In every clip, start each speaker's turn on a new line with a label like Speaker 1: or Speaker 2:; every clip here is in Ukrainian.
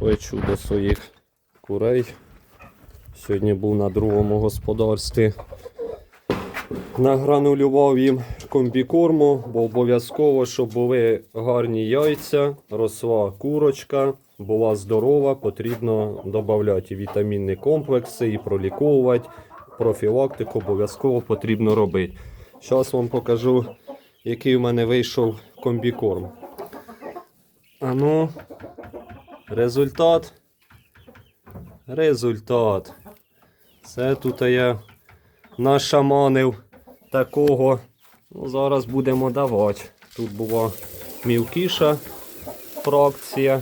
Speaker 1: Лечу до своїх курей. Сьогодні був на другому господарстві. Награнулював їм комбікорму, бо обов'язково, щоб були гарні яйця, росла курочка, була здорова, потрібно додати вітамінні комплекси і проліковувати. Профілактику обов'язково потрібно робити. Зараз вам покажу, який у мене вийшов комбікорм. А ну, результат. Результат. Це тут я нашаманив такого. Ну, зараз будемо давати. Тут була мілкіша фракція.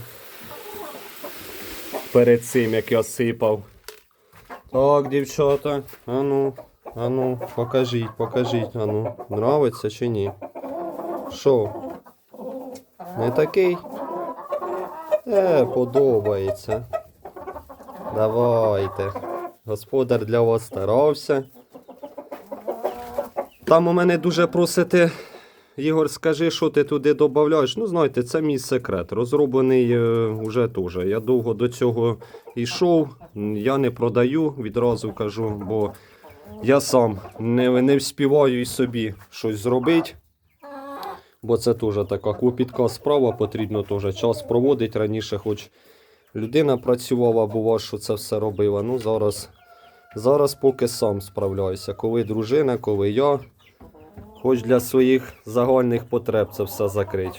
Speaker 1: Перед цим як я сипав. Так, дівчата, ану, ану, покажіть, покажіть, ану, нравиться чи ні? Що? Не такий? Е, подобається. Давайте. Господар для вас старався. Там у мене дуже просите, Ігор, скажи, що ти туди додаєш. Ну, знаєте, це мій секрет. Розроблений е, уже теж. Я довго до цього йшов. Я не продаю, відразу кажу, бо я сам не, не вспіваю і собі щось зробити. Бо це теж така клопітка справа, потрібно теж час проводити. Раніше, хоч людина працювала, бува, що це все робила. Ну, зараз, зараз поки сам справляюся. Коли дружина, коли я. Хоч для своїх загальних потреб це все закрити.